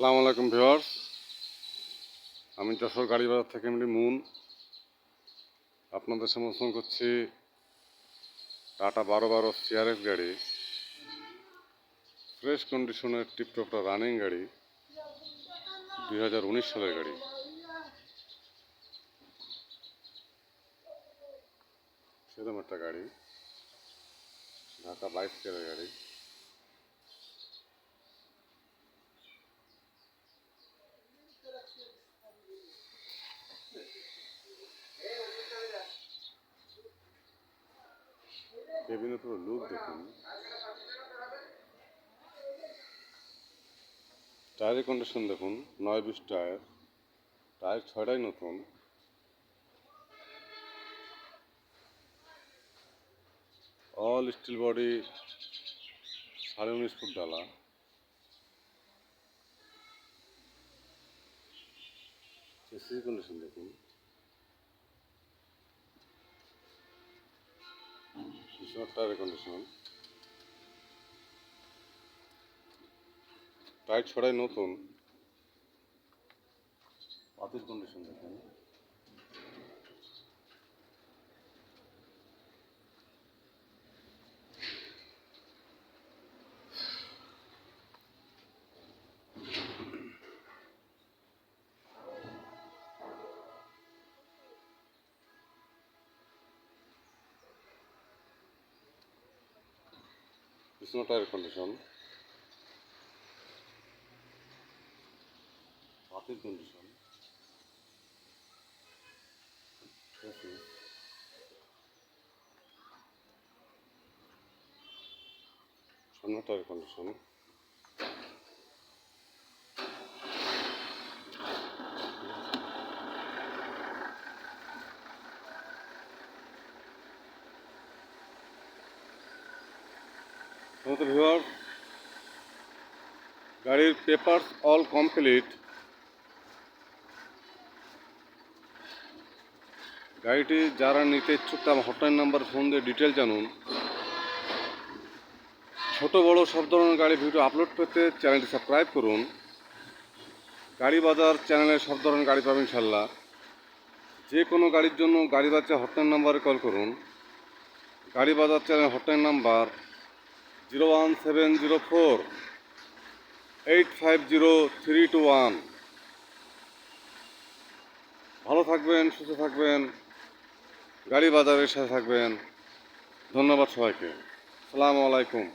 সালাম আলাইকুম ভিওয়ার্স আমি যশোর বাজার থেকে এমনি মুন। আপনাদের সমর্থন করছি টাটা বারো বারো সিআরএফ গাড়ি। ফ্রেশ কন্ডিশনের টিপটপটা রানিং গাড়ি, দুই হাজার উনিশ সালের গাড়ি। সেরকম একটা গাড়ি, ঢাকা বাইশ তেলের গাড়ি। কেবিনের পুরো লুক দেখুন। টায়ারের কন্ডিশন দেখুন, নয় বিশ টায়ার টায়ার ছয়টাই নতুন। অল স্টিল বডি সাড়ে উনিশ ফুট ডালা। এসি কন্ডিশন দেখুন। ভীষণ টায়ারের কন্ডিশন টাইট ছড়াই নতুন। পাতির কন্ডিশন দেখুন। পিছনে টায়ারের কন্ডিশন পাতির কন্ডিশন সামনে টায়ার কন্ডিশন আমাদের ভিউয়ার গাড়ির পেপারস অল কমপ্লিট। গাড়িটি যারা নিতে ইচ্ছুক তার হটলাইন নাম্বার, ফোন দিয়ে ডিটেল জানুন। ছোট, বড় সব ধরনের গাড়ি ভিডিও আপলোড পেতে চ্যানেলটি সাবস্ক্রাইব করুন। গাড়ি বাজার চ্যানেলে সব ধরনের গাড়ি পাবেন ইনশাল্লাহ যে কোনো গাড়ির জন্য গাড়ি বাজার হটলাইন নাম্বারে কল করুন। গাড়ি বাজার channel hotline number zero one seven zero four eight five zero three two one ভালো থাকবেন, সুস্থ থাকবেন, গাড়ি বাজারের সাথে থাকবেন। ধন্যবাদ সবাইকে। সালামু আলাইকুম।